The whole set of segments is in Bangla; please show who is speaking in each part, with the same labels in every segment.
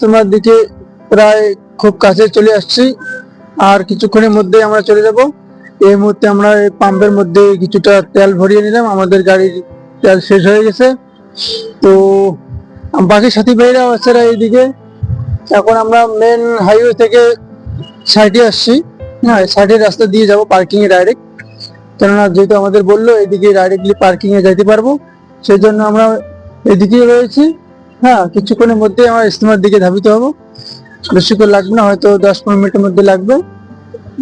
Speaker 1: তোমার দিকে প্রায় খুব কাছে চলে আসছি। আর কিছুক্ষণের মধ্যে আমরা চলে যাব। এই মুহূর্তে আমরা পাম্পের মধ্যে কিছুটা তেল ভরিয়ে নিলাম। আমাদের গাড়ির তেল শেষ হয়ে গেছে। তো, বাকি সাথী ভাইরা আছে এইদিকে। এখন আমরা মেন হাইওয়ে থেকে সাইডে আসছি। হ্যাঁ সাইডের রাস্তা দিয়ে যাব পার্কিং এ ডাইরেক্ট কেননা যেহেতু আমাদের বলল এদিকে ডাইরেক্টলি পার্কিং এ যাইতে পারব। সেই জন্য আমরা এদিকেই রয়েছি। হ্যাঁ কিছুক্ষণের মধ্যে আমার ইস্তেমার দিকে ধাবিত হব। বেশিক্ষণ লাগবে না, হয়তো দশ পনেরো মিনিটের মধ্যে লাগবে।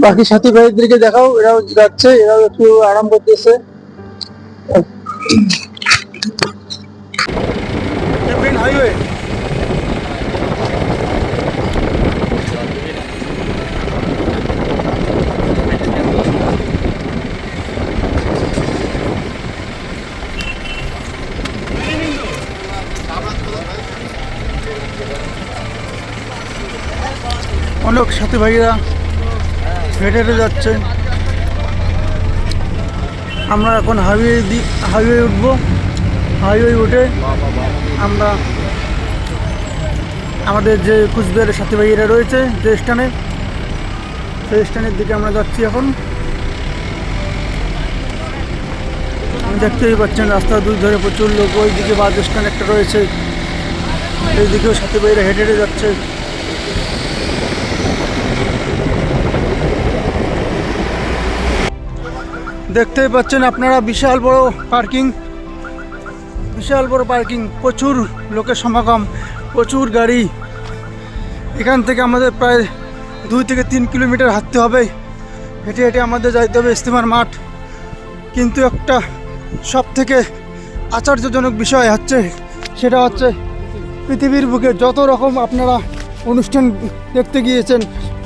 Speaker 1: বাকি সাথী ভাইদেরকে দেখাও, এরাও যাচ্ছে, এরাও একটু আরাম করতেছে। হাইওয়ে অনেক সাথী ভাইরা হেঁটে হেঁটে যাচ্ছে। আমরা এখন হাইওয়ে হাইওয়ে উঠবো। হাইওয়ে উঠে আমরা আমাদের যে কুচবিহারের সাথী ভাইয়েরা রয়েছে যে স্থানে, সেই স্থানের দিকে আমরা যাচ্ছি এখন। দেখতেই পাচ্ছেন রাস্তার দুই ধরে প্রচুর লোক ওই দিকে বাস স্ট্যান্ড একটা রয়েছে। এই দিকেও সাথী ভাইয়েরা হেঁটে হেঁটে যাচ্ছে। দেখতেই পাচ্ছেন আপনারা বিশাল বড় পার্কিং, বিশাল বড় পার্কিং, প্রচুর লোকের সমাগম, প্রচুর গাড়ি। এখান থেকে আমাদের প্রায় দুই থেকে তিন কিলোমিটার হাঁটতে হবে। হেঁটে হেঁটে আমাদের যাইতে হবে ইস্তেমার মাঠ। কিন্তু একটা সব থেকে আশ্চর্যজনক বিষয় হচ্ছে, সেটা হচ্ছে পৃথিবীর বুকে যত রকম আপনারা অনুষ্ঠান দেখতে গিয়েছেন,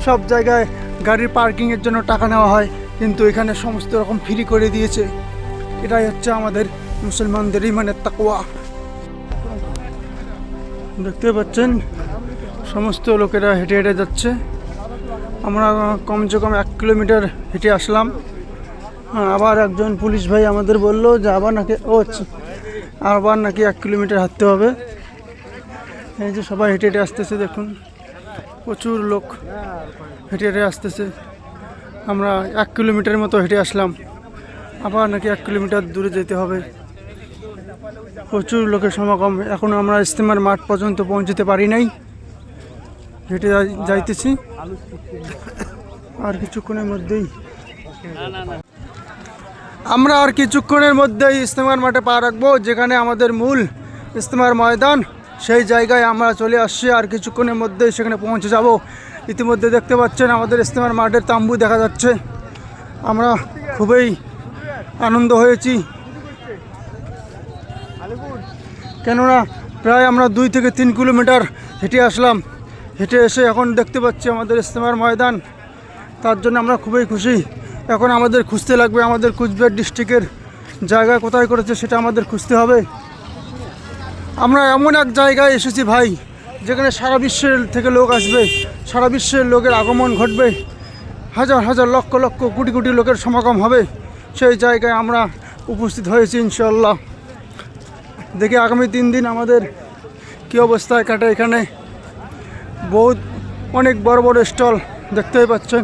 Speaker 1: সব জায়গায় গাড়ির পার্কিংয়ের জন্য টাকা নেওয়া হয়। কিন্তু এখানে সমস্ত রকম ফ্রি করে দিয়েছে। এটাই হচ্ছে আমাদের মুসলমানদের ইমানের তাকওয়া। দেখতে পাচ্ছেন? সমস্ত লোকেরা হেঁটে হেঁটে যাচ্ছে। আমরা কমসে কম এক কিলোমিটার হেঁটে আসলাম। আবার একজন পুলিশ ভাই আমাদের বলল যে আবার নাকি ও আচ্ছা, আবার নাকি এক কিলোমিটার হাঁটতে হবে। এই যে সবাই হেঁটে হেঁটে আসতেছে দেখুন। প্রচুর লোক হেঁটে হেঁটে আসতেছে। আমরা এক কিলোমিটারের মতো হেঁটে আসলাম। আবার নাকি এক কিলোমিটার দূরে যেতে হবে। প্রচুর লোকের সমাগম। এখনও আমরা ইস্তেমার মাঠ পর্যন্ত পৌঁছতে পারি নাই। হেঁটে যাই- যাইতেছি। আর কিছুক্ষণের মধ্যেই। আমরা আর কিছুক্ষণের মধ্যেই ইস্তেমার মাঠে পা রাখব, যেখানে আমাদের মূল ইস্তেমার ময়দান। সেই জায়গায় আমরা চলে আসছি আর কিছুক্ষণের মধ্যেই সেখানে পৌঁছে যাব। ইতিমধ্যে দেখতে পাচ্ছেন আমাদের ইস্তেমার মাঠের তাম্বু দেখা যাচ্ছে। আমরা খুবই আনন্দ হয়েছি। কেননা প্রায় আমরা দুই থেকে তিন কিলোমিটার হেঁটে আসলাম। হেঁটে এসে এখন দেখতে পাচ্ছি আমাদের ইস্তেমার ময়দান। তার জন্য আমরা খুবই খুশি। এখন আমাদের খুঁজতে লাগবে আমাদের কুচবিহার ডিস্ট্রিক্টের জায়গা কোথায় করেছে সেটা আমাদের খুঁজতে হবে। আমরা এমন এক জায়গায় এসেছি ভাই যেখানে সারা বিশ্বের থেকে লোক আসবে, সারা বিশ্বের লোকের আগমন ঘটবে, হাজার হাজার লক্ষ লক্ষ কোটি কোটি লোকের সমাগম হবে, সেই জায়গায় আমরা উপস্থিত হয়েছি ইনশাল্লাহ দেখি আগামী তিন দিন আমাদের কি অবস্থায় কাটে এখানে। বহুত অনেক বড় বড় স্টল দেখতেই পাচ্ছেন।